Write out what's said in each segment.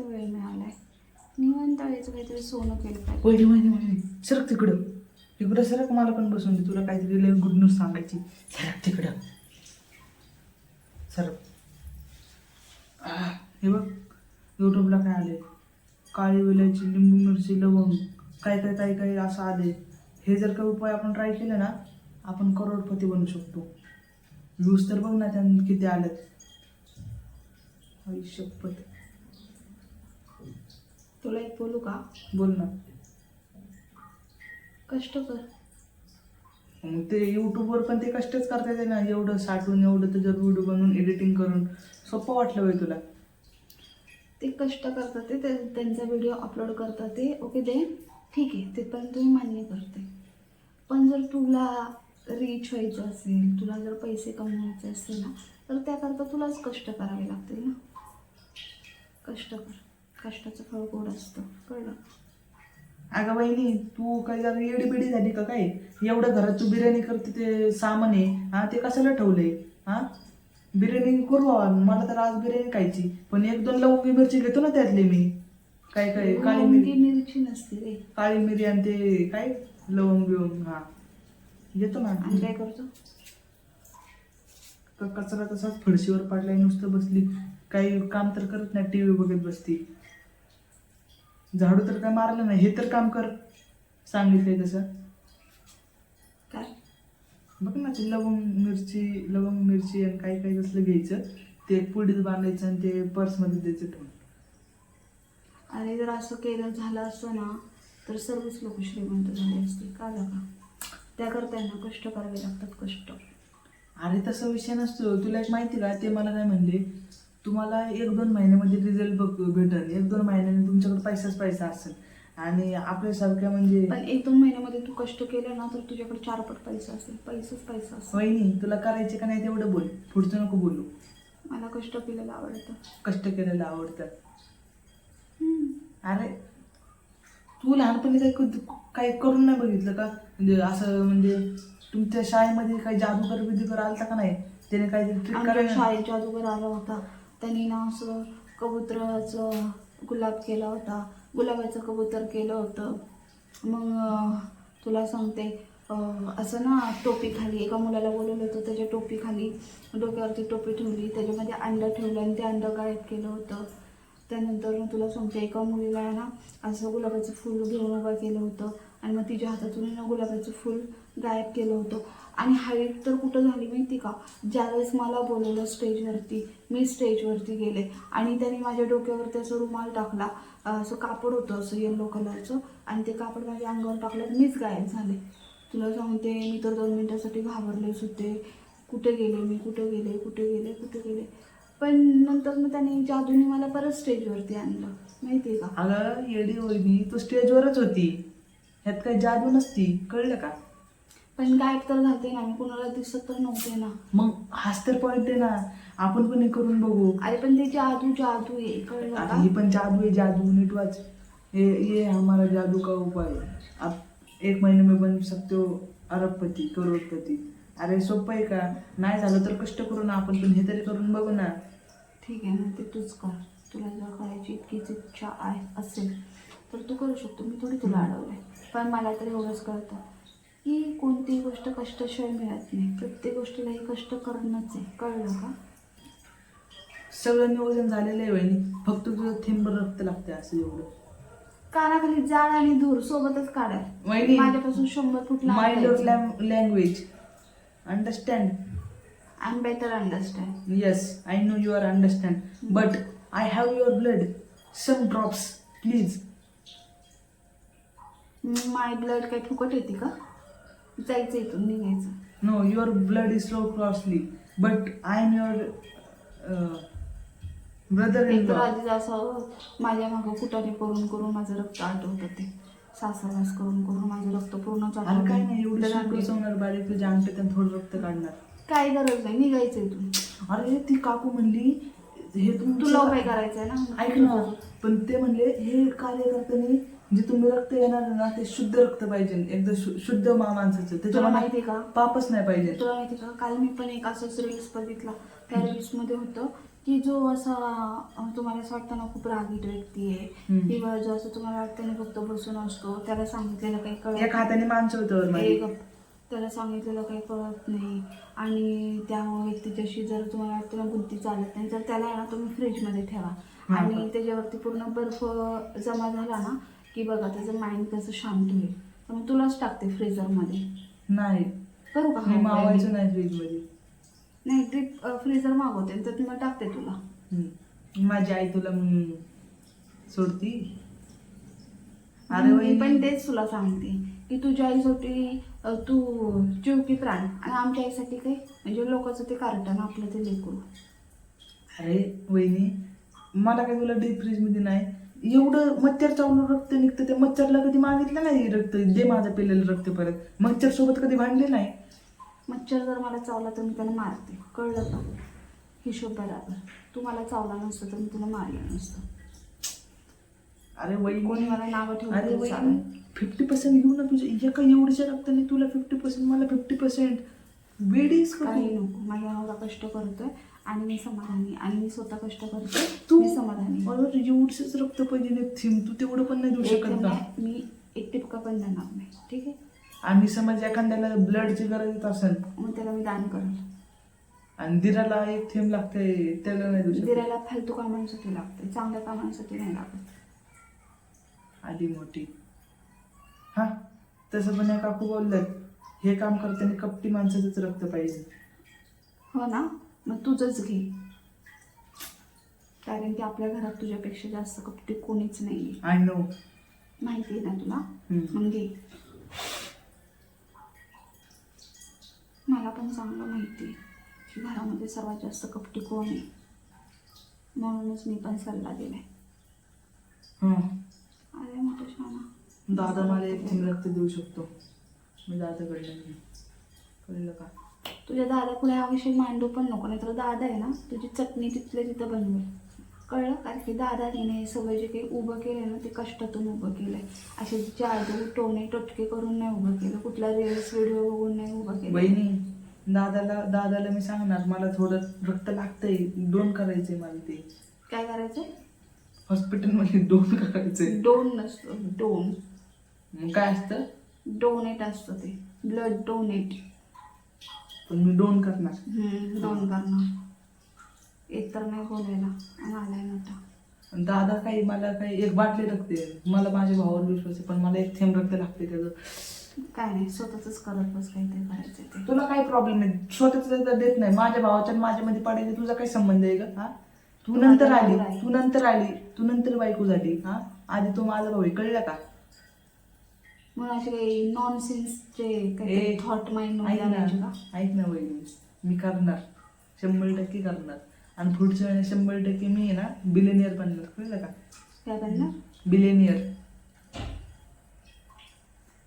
निवांत वेळ मिळालाय. निवांत वेळेचं काहीतरी सोनं केलं पाहिजे. पहिली माहिती माहिती सरक तिकडं. तिकडं सरक मला पण बसून दे. तुला काहीतरी लय गुड न्यूज सांगायची. सरक तिकडं. सरक. हे बघ. यूट्यूबला काय आले काळी वेलाची लिंबू मिरची लवंग. काय काय काय काय असं आले हे जर काही उपाय आपण ट्राय केले ना आपण करोडपती बनू शकतो. व्ह्यूज तर बघ ना त्यांनी किती आल्यात. आई तुला एक बोलू का? बोल ना. कष्ट कर. मग ते यूट्यूबवर पण ते कष्टच करता येते ना. एवढं साठवून एवढं त्याच्यावर व्हिडिओ बनवून एडिटिंग करून. सोपं वाटलं बाई तुला. ते कष्ट करतात ते ते- त्यांचा व्हिडिओ अपलोड करतात ते. ओके दे. ठीक आहे. तिथपर्यंत मी मान्य करते. पण जर तुला रीच व्हायचं असेल तुला जर पैसे कमवायचे असतील ना तर त्याकरता तुलाच कष्ट करावे लागतील ना. कष्ट कर. कष्टाचं फळ गोड असतं. कळलं? अगं बहिणी तू काही जरा येडीबिडी झाली का काय? एवढं घरात तू बिर्याणी करते ते सामान आहे. हा ते कशाला ठेवलंय? हा? बिर्याणी करू मला तर आज बिर्याणी खायची. पण एक दोन लवंगी मिरची घेतो ना त्यातले मी. काय काय काळी मिरी मिरची नसते रे. काळी मिरी आणि ते काय? लवंग बिवंग हा. घेतो ना. आणि काय करतो? क- कचरा तसाच फडशीवर पडलाय नुसतं बसली. काही काम तर करत नाही टी व्ही बघत बसती. झाडू तर काय मारलं नाही हे तर काम कर सांगितलंय तसं. काय? बघ ना ते लवंग मिरची लवंग मिरची आणि काही काही तसलं घ्यायचं. ते पुडीत बांधायचं आणि ते पर्समध्ये द्यायचं ठेवून. अरे जर असं केलं झालं असतं ना तर सर्वच लोक श्रीमंत झाले असते का का त्याकरता त्यांना कष्ट करावे लागतात कष्ट. अरे तसा विषय नसतो. तुला एक माहिती का? ते मला काय म्हणले. तुम्हाला एक दोन महिन्यामध्ये रिझल्ट बघ भेटेल. एक दोन महिन्याने तुमच्याकडे पैसाच पैसा असेल. आणि आपल्यासारख्या म्हणजे पण एक दोन महिन्यामध्ये तू कष्ट केलं ना तर तुझ्याकडे चार पट पैसा असेल. पैसाच पैसा असेल. वहिनी तुला करायचे का नाही तेवढं बोल. पुढचं नको बोलू. मला कष्ट केलेलं आवडतं. कष्ट केलेलं आवडतं. अरे तू लहानपणी काही काही करून नाही बघितलं का? म्हणजे असं म्हणजे तुमच्या शाळेमध्ये काही जादूगर बिदूगर आलता का नाही? त्याने काहीतरी ट्रिक आमच्या करायला शाळेत जादूगर आला होता. त्यांनी ना असं कबुतराचं गुलाब केला होता. गुलाबाचं कबूतर केलं होतं. मग तुला सांगते असं ना टोपी खाली एका मुलाला बोलवलं होतं त्याच्या टोपी खाली डोक्यावरती टोपी ठेवली त्याच्यामध्ये अंडं ठेवलं आणि ते अंडं गायब केलं होतं. त्यानंतर मग तुला सांगते एका मुलीला ना असं गुलाबाचं फूल घेऊन उभं केलं होतं. आणि मग तिच्या हातातून ना गुलाबाचं फूल गायब केलं होतं. आणि हाईट तर कुठं झाली माहिती का? ज्यावेळेस मला बोलवलं स्टेजवरती मी स्टेजवरती गेले. आणि त्याने माझ्या डोक्यावरती असं रुमाल टाकला. असं कापड होतं असं येल्लो कलरचं आणि ते कापड माझ्या अंगावर टाकलं मीच गायब झाले. तुला सांगते मी तर दोन मिनटासाठी घाबरलेच होते कुठे गेले मी? कुठे गेले? कुठे गेले? कुठे गेले? पण नंतर मग त्याने जादूने मला परत स्टेजवरती आणलं. माहिती आहे का? अगं येडी वहिनी तू स्टेजवरच होती. ह्यात काही जादू नसती. कळलं का? पण गायब तर झालते ना मी कुणाला दिसत तर नव्हते ना. मग हाच तर पॉईंट आहे ना. आपण पण हे करून बघू. अरे पण ते जादू जादू आहे. कळलं अरे का? ही पण जादू है जादू. नीट वाच. ये ये हमारा जादू का उपाय? है आप एक महीने में बन सकते हो अरबपती करोडपती. अरे सोपं आहे का? नाही झालं तर कष्ट करू ना आपण पण हे तरी करून बघू ना. ठीक आहे ना ते तूच कर. तुला जर करायची इतकीच इच्छा आहे असेल तर तू करू शकतो. मी थोडी तुला अडवलंय. पण मला तर एवढंच कळतं. की कोणतीही गोष्ट कष्टाशिवाय मिळत नाही. प्रत्येक गोष्टीला हे कष्ट करणंच आहे. कळलं का? सगळं नियोजन झालेलं आहे वहिनी. फक्त तुझं थेंब रक्त लागते असं एवढं. कानाखाली जाळ आणि धूर सोबतच काढा वहिनी, माझ्यापासून शंभर फूट mind your language understand I am better understand yes I know you are understand but I have your blood some drops please my blood काही फुकट येते का? जायचं इथून निघायचं. No your blood is so crossly but I am your brother in एक तर law आधी असं माझ्या मागं कुटाने करून करून माझं रक्त आटवतं ते सासावास करून करून माझं रक्त पूर्ण अरे काय नाही एवढी सोनर बारीक तुझ्या अंगठ्यात थोडं रक्त काढणार. काय गरज नाही निघायचं इथून. अरे ती काकू म्हणली हे तुमचं- तुला उपाय करायचा आहे ना? ऐक ना पण ते म्हणले हे कार्यकर्त्यांनी जे तुम्ही रक्त येणार ना ते शुद्ध रक्त पाहिजे. एकदम शु- शुद्ध मा माणसाचं. तुला माहिती का? पापच नाही पाहिजे. तुला माहिती का? काल मी पण एक असंच रील्स बघितला. त्या रील्समध्ये होतं की जो असा अं, तुम्हाला असं वाटतं ना खूप रागीट व्यक्ती आहे. हम्म. किंवा जो असं तुम्हाला वाटतं ना फक्त बसून असतो. त्याला सांगितलेलं काही कळत एक हाताने माणसं होतं त्याला सांगितलेलं काही कळत नाही. आणि त्या व्यक्तीच्याशी जर तुम्हाला वाटतं ना बुद्धी चालत नाही तर त्याला आहे ना तुम्ही फ्रीजमध्ये ठेवा. हा. आणि? त्याच्यावरती पूर्ण बर्फ जमा झाला ना की बघा त्याचं माइंड कसं शांत होईल. तर मग तुलाच टाकते फ्रीजरमध्ये नाही. करू का मी हा मावायचो उपाय? नाही फ्रीजमध्ये नाही ते फ्रीजर मागवते तर मग टाकते तुला. हम्म. माझी आई तुला सोडती. अरे मी वहिनी, पण तेच तुला सांगते की तुझ्या आईसाठी अं, तू चिवकी प्राण. आणि आमच्या आईसाठी काय म्हणजे लोकांचं ते कार्टन आपलं ते लेकरू. अरे वहिनी मला काय तुला डीप फ्रीजमध्ये नाही? एवढं मच्छर चावलं रक्त निघतं त्या मच्छरला कधी मागितलं नाही रक्त. दे माझं पिलेलं रक्त परत. मच्छर सोबत कधी भांडले नाही. मच्छर जर मला चावला तर मी त्याला मारते. कळलं का? हिशोब बरोबर तू मला चावला नसतं तर मी तुला मारलं नसतं. अरे वहिनी कोणी मला नावं ठेवलं अरे तरी चालेल. वहिनी फिफ्टी पर्सेंट घेऊ ना तुझ्या एका एवढ्याच्या रक्ताने तुला फिफ्टी पर्सेंट मला फिफ्टी पर्सेंट वेडीच काही? नको. माझ्या नवरा कष्ट करतोय. आणि मी समाधानी आणि मी स्वतः कष्ट करते तू मी समाधानी. मला एवढंच रक्त पाहिजे नाही थीम. तू तेवढं पण नाही देऊ शकत का? मी एक टिपका पण देणार नाही ठीक आहे? आणि समज एखाद्याला ब्लडची गरज येत असेल मग त्याला मी दान करेल. आणि दिराला एक थेंब लागते त्याला नाही देऊ शकत. दिराला फालतू कामांसाठी लागते चांगल्या कामांसाठी नाही लागत. आली मोठी. हा तसं पण या काकू बोलल्यात हे काम करताना कपटी माणसाचंच रक्त पाहिजे. हो ना? मग तुझंच घे. कारण की आपल्या घरात तुझ्यापेक्षा जास्त कपटी कोणीच नाही आय नो माहिती आहे ना तुला? मग घे. मला पण चांगलं माहिती आहे की घरामध्ये सर्वात जास्त कपटी कोण आहे? म्हणूनच मी पण सल्ला दिलाय. हा अरे मोठं दादा मला एक रक्त देऊ शकतो. मी दादाकडे नाही कळलं का? तुझ्या दादा पुढे हा विषय मांडू पण नको नाही तर दादा आहे ना तुझी चटणी तिथल्या तिथं बनवेल. कळलं? कारण की दादाने नाही सगळं जे काही उभं केलं ना ते कष्टातून उभं केलंय. असे जादू टोणे टोटके करून नाही उभं केलं कुठला रील्स व्हिडिओ बघून नाही उभं केलं. बहिणी दादाला दादाला मी सांगणार मला थोडं रक्त लागतंय दोन करायचंय मला ते. काय करायचं हॉस्पिटलमध्ये दोन करायचंय. डोन नसतं डोन मग काय असतं? डोनेट असतं ते ब्लड डोनेट. पण मी दोन करणार. दोन करणार. एक तर नाही बोलायला आलाय मोठा. दादा काही मला काही एक बाटली रक्त. मला माझ्या भावावर विश्वास आहे पण मला एक थेंब रक्त लागते त्याचं. काय नाही स्वतःच करत बस काही ते करायचं ते. तुला काही प्रॉब्लेम नाही. स्वतःच तर देत नाही. माझ्या भावाच्या आणि माझ्यामध्ये पडायचे तुझा काही संबंध आहे का? हा? तू नंतर आली. तू नंतर आली. तू नंतर बायको झाली. हा? आधी तो माझा भाऊ आहे. कळलं का? मग असे काही नॉनसेन्सचे थॉट माइंड ऐक ना ऐक ना वहिनी मी करणार. शंभर टक्के करणार. आणि पुढच्या वेळेला शंभर टक्के मी आहे ना बिलेनियर बनणार. कळलं का? काय करणार बिलेनियर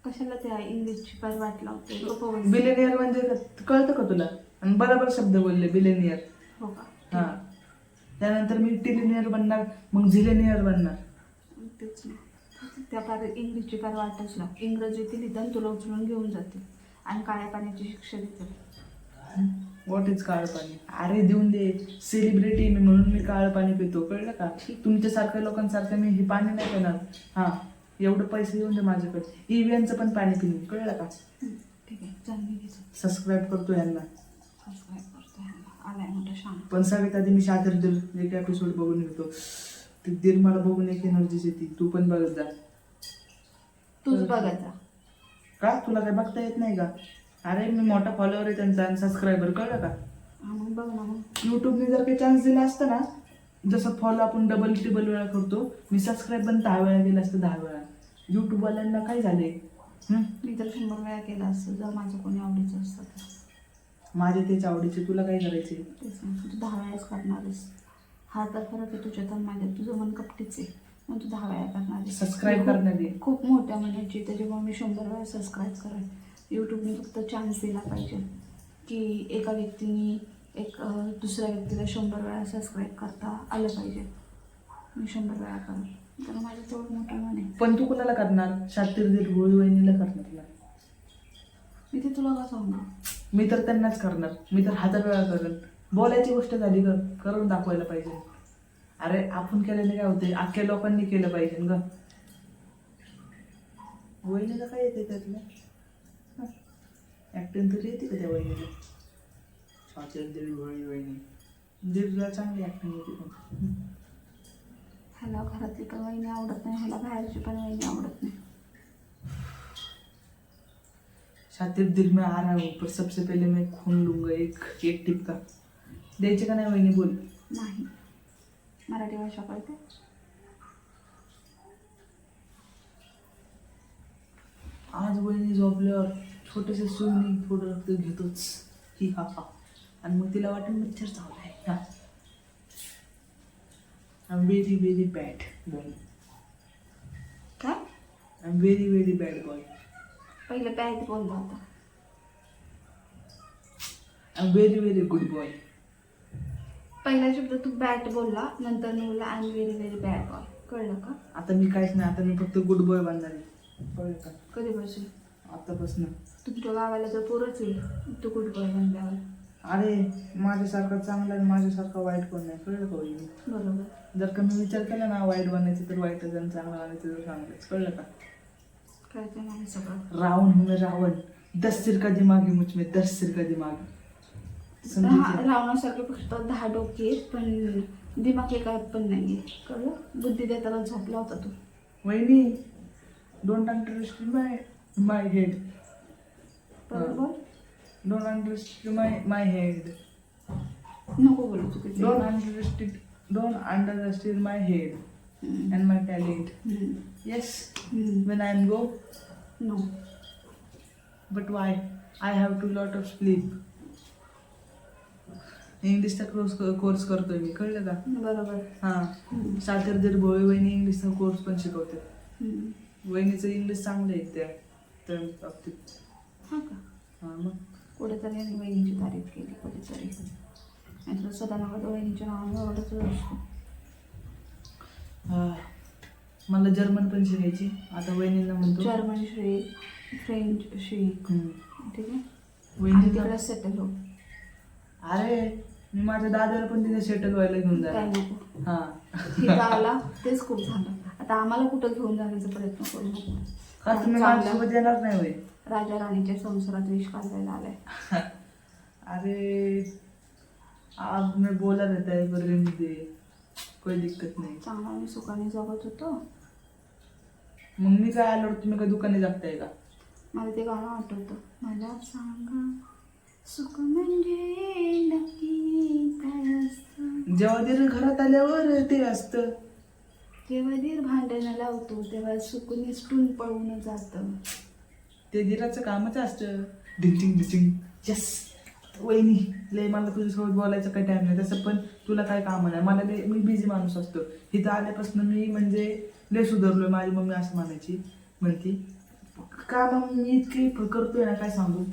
कशाला त्या इंग्लिशची पाय वाट लावते. बिलेनियर म्हणजे कळतं का तुला? आणि बरोबर शब्द बोलले बिलेनियर हो का? हा. त्यानंतर मी टिलेनियर बनणार मग झिलेनियर बनणार. तेच त्या पार इंग्लिशची पार वाटच लाव इंग्रजीतील निदान तुला उचलून घेऊन जातील आणि काळ्या पाण्याची शिक्षा देतील व्हॉट इज काळं पाणी? अरे देऊन दे. सेलिब्रिटी मी म्हणून मी काळं पाणी पितो. कळलं का? तुमच्यासारख्या लोकांसारखं मी हे पाणी नाही पिणार. हा एवढं पैसे देऊन दे माझ्याकडे. ईव्हीएनचं पण पाणी पिणे कळलं का? ठीक आहे. चांगली सबस्क्राईब करतो यांना. सबस्क्राईब करतो. आलाय मोठा पण सगळ्यात आधी मी शातिर दिल एक एपिसोड बघून घेतो. ते दिल मला बघून एक एनर्जीच येते तू पण बघत जा. तूच बघायचा. का? तुला काय बघता येत नाही का? अरे मी मोठा फॉलोअर आहे त्यांचा आणि सबस्क्रायबर कळलं का? हा मग बघ ना मग. युट्यूबने जर काही चान्स दिला असता ना जसं फॉलो आपण डबल टिबल वेळा करतो मी सबस्क्राईब पण दहा वेळा केलं असतं दहा वेळा. युट्यूबवाल्यांना काय झाले हं? मी तर शंभर वेळा केलं असतं जर माझं कोणी आवडीचं असतं तर. माझे तेच आवडीचे तुला काय करायचे? तेच ना तू दहा वेळाच करणारच हा तर फरक आहे तुझ्यात आणि माझ्यात तुझं मन कपटीच आहे. मग तू दहा वेळा करणार खूप- करणार आहे. खूप मोठ्या मनाची त्याच्यामुळे मी शंभर वेळा सबस्क्राईब करेन यूट्यूबने फक्त चान्स दिला पाहिजे की एका व्यक्तीने एक अं, दुसऱ्या व्यक्तीला शंभर वेळा सबस्क्राईब करता आलं पाहिजे. मी शंभर वेळा करेन कारण माझं तेवढं मोठं मन आहे. पण तू कुणाला करणार? शातीर दिल होळी वहिनीला करणार तुला? मी ते तुला का सांगू? मी तर त्यांनाच करणार. मी तर हजार वेळा करेन बोलायची गोष्ट झाली ग. करून दाखवायला पाहिजे. अरे आपण केल्याने काय होते अख्ख्या लोकांनी केलं पाहिजे ग. वहिनीला काय येते त्यातलं? ऍक्टिंग तरी येते का त्या वहिनीला? स्वाती देवी वहिनी वहिनी. देवीला चांगली ऍक्टिंग येते पण. ह्याला घरातली पण वहिनी आवडत नाही ह्याला बाहेरची पण वहिनी आवडत नाही. शातिर दिल में आ रहा हूँ पर सबसे पहले मैं खून लूंगा एक एक टिपका. द्यायचे का नाही वहिनी बोल? नाही. मराठी भाषा कळते. आज वहिनी झोपल्यावर छोटेसे सुईने थोडं रक्त घेतोच. ही हा हा. आणि मग तिला वाटेल मच्छर चावलाय हा. I very very bad boy काय? I am very very bad boy पहिले बॅग बोलला होता. I am very very good boy पहिला शब्द तू बॅट बोलला नंतर मी बोलला I am very very bad boy कळलं का? आता मी काहीच नाही आता मी फक्त गुड बॉय बनणार आहे. कळलं का? कधीपासून? आतापासून. तुमच्या गावाला जर पोरच येईल तू गुड बॉय बनल्यावर. अरे माझ्यासारखा चांगला आणि माझ्यासारखा वाईट पण नाही कळलं का वहिनी? बरोबर. जर का मी विचार केला ना वाईट बनायचं तर वाईटच आणि चांगलं बनायचं तर चांगलंच कळलं का? कळतं मला सगळं. रावण हूँ रावण दस सिर का दिमाग है मुझ में दस सिर का दिमाग. हा, समझे रावणासारखे फक्त दहा डोके पण दिमाग एका पण नाहीये. कळलं? बुद्धी देताना झोपला होता तू. वहिनी don't underestimate my my head बरोबर? Don't underestimate my my head नको बोलू चुकीचं. Don't underestimate don't underestimate my head. And my talent. Yes when I am go. No but why? I have too lot of sleep. इंग्लिशचा course course करतोय मी कळलं का? बरोबर. हां. साखर जर भोळे वहिनी इंग्लिशचा कोर्स पण शिकवते. वहिनीचं इंग्लिश चांगलं आहे त्या त्या बाबतीत. हा का? हां मग? कुठेतरी यांनी वहिनीची तारीफ केली कुठेतरी. सदानगड वहिनीच्या नावाने ओरडतच असतो. मला जर्मन पण शिकायची. आता वहिनीला म्हणतो जर्मन शिक फ्रेंच शिक. ठीक आहे? तिकडे सेटल हो अरे! मी माझ्या दादाला पण तिथे सेटल व्हायला घेऊन काय जाणार नको. हा. तिथं आला तेच खूप झालं. आता आम्हाला कुठं घेऊन जाण्याचा प्रयत्न करू नको. का तुम्ही चांगलं. माझ्यासोबत येणार नाही होय. राजा राणीच्या संसारात विष घालायला आलाय. अरे आप मैं बोला रहता है पर रहने दे. कोई दिक्कत नाही. चांगला मी सुखाने जगत होतो. मग मी काय आलो तुम्ही काय दुकाने जागताय का? मला ते गाणं आठवतं. मला सांगा. सुख म्हणजे नक्की काय असतं जेव्हा ते घरात आल्यावर ते असतं. जेव्हा धीर भांडण लावतो तेव्हा सुख निसटून पळून जातं. ते दिराचं कामच असतं. Ditching ditching yes! वहिनी लय मला तुझ्यासोबत बोलायचं काही टाइम नाही. तसं पण तुला काय काम नाही. मला लय मी बिझी माणूस असतो. इथं आल्यापासून मी म्हणजे लय सुधारलोय माझी मम्मी असं म्हणायची. म्हणती काम मी इतकी करतोय ना काय सांगू?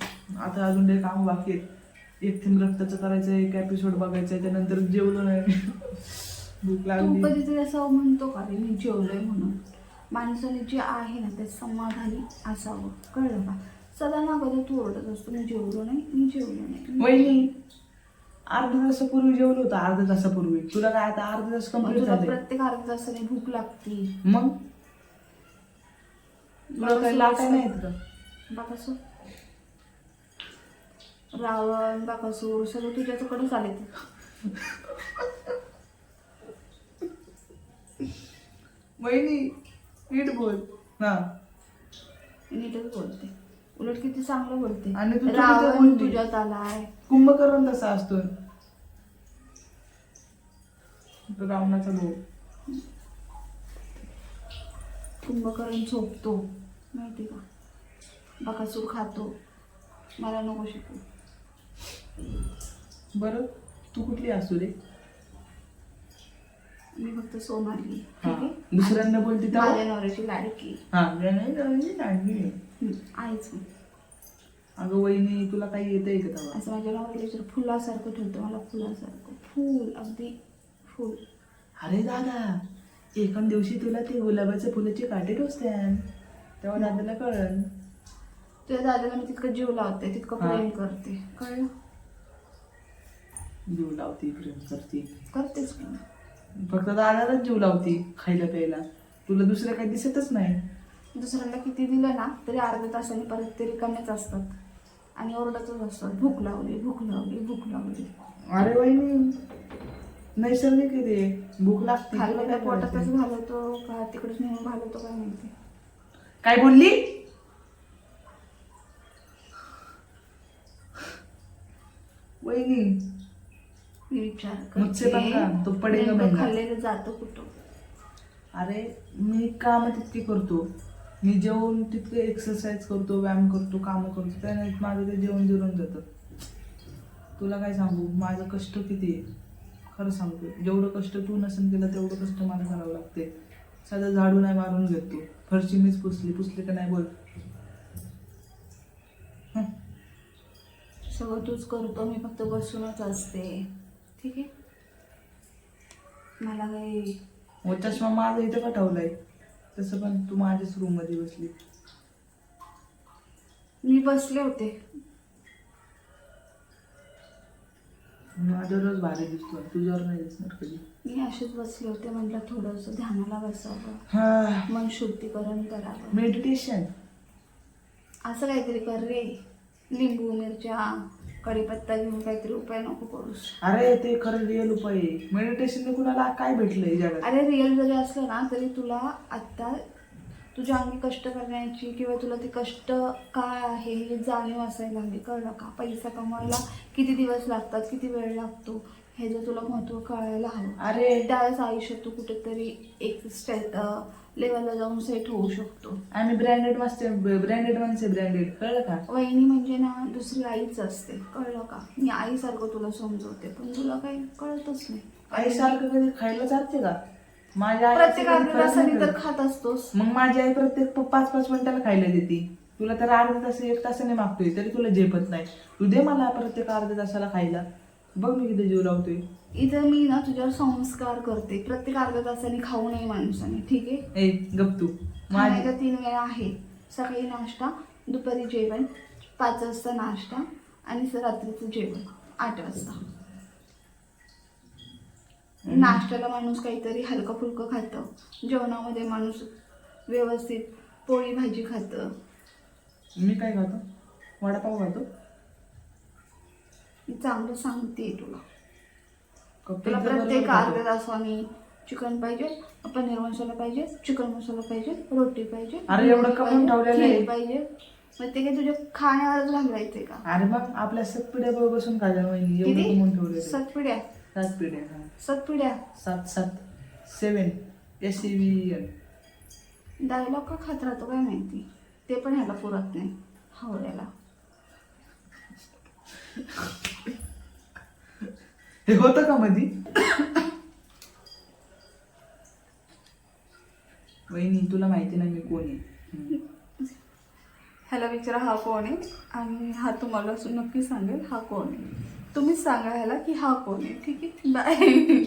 आता अजून लय काम बाकी आहेत. एक थेंब रक्ताचं करायचं एक एपिसोड बघायचं आहे त्यानंतर जेवलो नाही. भूक तू लागली. कधीतरी असं म्हणतो का रे मी जेवलोय म्हणून? माणसाने जे आहे ना ते समाधानी असावं. कळलं का? सदा ना कधी तू ओरडत असतो मी जेवलो नाही मी जेवलो नाही. वहिनी अर्ध्या तासापूर्वी जेवलो होतो अर्ध्या तासापूर्वी. तुला काय आता अर्धा तास मग कंप्लीट तुला झाले प्रत्येक अर्ध्या तासाने भूक लागती. मग? काही लाटा नाही का बाकासूर. रावण बाकासूर सगळं तुझ्याकडे आले ते. वहिनी नीट बोल. हा. नीटच बोलते. उलट किती चांगलं बोलते. आणि तू रावण. तुझ्यात आलाय. कुंभकर्ण तसा असतो तो रावणाचा भाऊ कुंभकर्ण झोपतो. माहिती का? बकासूर खातो. मला नको शिकू. बरं तू कुठली असू रे मी फक्त सोनाली. आहे? दुसऱ्यांदा बोलते? माझ्या नवऱ्याची लाडकी. हा. हम्म, आहेच. अगं वहिनी तुला काही येतंय का तेव्हा? असं माझ्या नवऱ्याला जर फुलासारखं ठेवतं मला फुलासारखं. फुल अगदी फुल. अरे दादा एका दिवशी तुला ते गुलाबाच्या फुलाची काटे टोचत्यान. तेव्हा दादाला कळन तुझ्या दादाला मी तितकं जीव लावते तितकं हा. प्रेम करते. कळलं? जीव लावती प्रेम करते. करतेच की. फक्त दादालाच जीव लावती खायला प्यायला. तुला दुसरं काही दिसतच नाही. दुसऱ्याला किती दिलं ना तरी अर्ध्या तासाने परत ते रिकामेच असतात. आणि ओरडतच असतात. भूक लावली भूक लावली भूक लावली. अरे वहिनी नैसर्गिक आहे ते. भूक लागते. खाल्लेल्या काय? पोटातच? घालवतो का? तिकडेच नेऊन घालवतो काय माहिती. काय बोलली? वहिनी मी विचार मुझसे तो पडेगा नेमकं महंगा. खाल्लेलं जातं कुठं? अरे मी काम तितके करतो. मी जेवण तितके एक्सरसाइज करतो व्यायाम करतो कामं करतो. त्याने माझं ते जेवण जिरून जातं. तुला काय सांगू? माझं कष्ट किती आहे? खरं सांगतो. जेवढं कष्ट तू नसेल केलं तेवढं कष्ट मला करावं लागते. साधं झाडू नाही मारून घेतो फरशी मीच पुसली. पुसली का नाही बोल हं. सगळं तूच करतो. मी फक्त बसूनच असते. ठीक आहे? मला काही व चष्मा माझा इथं का ठेवलाय? तसं पण तू माझ्याच रूममध्ये बसली. मी बसले होते. माझ्या रोज भारी दिसतो तुझ्यावर नाही दिसणार कधी. मी असेच बसले होते म्हटलं थोडंसं ध्यानाला बसावं. हा. मन शुद्धीकरण करावं. मेडिटेशन असं काहीतरी कर रे. लिंबू मिरच्या कढीपत्ता घेऊन काहीतरी उपाय नको करूस. अरे ते खरं रिअल उपाय आहे. मेडिटेशन कुणाला काय भेटलंय जगात? अरे रिअल जरी असलं ना तरी तुला आत्ता तुझ्या अंगी कष्ट करण्याची किंवा तुला ते कष्ट काय आहे हे जाणीव असायला हवी कळलं का? पैसा कमवायला किती दिवस लागतात किती वेळ लागतो? हे जर तुला महत्त्व कळायला हवं अरे! त्यावेळेस आयुष्यात तू कुठेतरी एक स्टेट लेवलला जाऊन सेट होऊ शकतो. आम्ही ब्रँडेड माणसे ब्रँडेड माणसे ब्रँडेड कळलं का? वहिनी म्हणजे ना दुसरी आईच असते कळलं का? मी आईसारखं तुला समजवते पण तुला काही कळतच नाही. आई सारखं कधी खायला चालते का? माझ्या आईचं प्रत्येक कधी अर्ध्या फरक तासाने नाही तर. खात असतोस. मग माझी आई प्रत्येक प- पाच पाच मिनिटाला खायला देते. तुला तर अर्ध्या तास एक तासाने मागतोय तरी तुला झेपत नाही. तू दे मला प्रत्येक अर्ध्या तासाला खायला. बघ मी किती जीव लावतोय. इथं मी ना तुझ्यावर संस्कार करते. प्रत्येक अर्ध्या तासाने खाऊ नये माणसाने ठीक आहे? ए गप तू. माझी खाण्याच्या तीन वेळा आहे. सकाळी नाश्ता दुपारी जेवण पाच वाजता नाश्ता आणि स- रात्रीचं जेवण आठ वाजता. नाश्त्याला माणूस काहीतरी हलकं फुलकं खातं. जेवणामध्ये माणूस व्यवस्थित पोळी भाजी खातं. मी काय खातो? वडापाव खातो. मी चांगलं सांगते तुला. तुला प्रत्येक? अर्ध्या तासाने चिकन पाहिजे पनीर मसाला पाहिजे चिकन मसाला पाहिजे रोटी पाहिजे अरे एवढं कमवून पाहिजे, ठेवलेलं आहे. पाहिजे. मग ते काय तुझ्या खाण्यावरच घालवायचंय का? अरे मग आपल्या बरोबर बसून खायला किती? ठेवले सात पिढ्या सात पिढ्या हा. सात पिढ्या सात सात seven S C V N dialogue का खात राहतो काय माहिती? ते पण ह्याला पुरत नाही. हावड्याला हे होतं का मधी? वहिनी तुला माहिती नाही मी कोण आहे. ह्याला विचारा हा कोण आहे? आणि हा तुम्हाला असं नक्की सांगेल हा कोण आहे. तुम्हीच सांगा ह्याला की हा कोण आहे. ठीक आहे? बाय